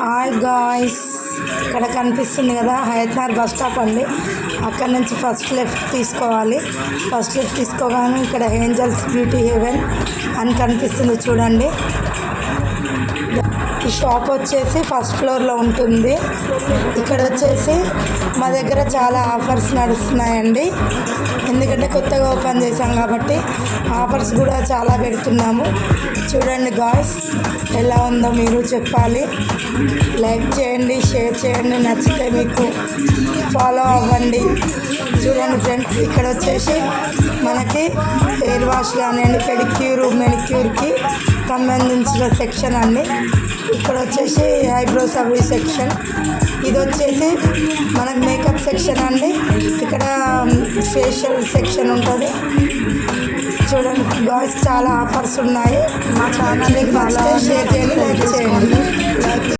Hi guys ఇక్కడ కనిపిస్తుంది కదా హైదరాబాద్ బస్ స్టాప్ అండి. అక్కడ నుంచి ఫస్ట్ లెఫ్ట్ తీసుకోవాలి. ఫస్ట్ లెఫ్ట్ తీసుకోగానే ఇక్కడ ఏంజల్స్ బ్యూటీ హెవెన్ అని కనిపిస్తుంది చూడండి. షాప్ వచ్చేసి ఫస్ట్ ఫ్లోర్లో ఉంటుంది. ఇక్కడ వచ్చేసి మా దగ్గర చాలా ఆఫర్స్ నడుస్తున్నాయండి. ఎందుకంటే కొత్తగా ఓపెన్ చేశాం కాబట్టి ఆఫర్స్ కూడా చాలా పెడుతున్నాము. చూడండి గాయ్స్ ఎలా ఉందో మీరు చెప్పాలి. లైక్ చేయండి షేర్ చేయండి నచ్చితే మీకు ఫాలో అవ్వండి. చూడండి ఫ్రెండ్స్ ఇక్కడ వచ్చేసి మనకి హెయిర్ వాష్ కానివ్వండి పెడిక్యూర్ మెనిక్యూర్కి సంబంధించిన సెక్షన్ అండి. ఇక్కడ వచ్చేసి ఐబ్రోస్ అవి సెక్షన్. ఇది వచ్చేసి మనకు మేకప్ సెక్షన్ అండి. ఇక్కడ ఫేషియల్ సెక్షన్ ఉంటుంది. చూడండి బాయ్స్ చాలా ఆఫర్స్ ఉన్నాయి. మా ఛానల్ని షేర్ చేయండి లైక్ చేయండి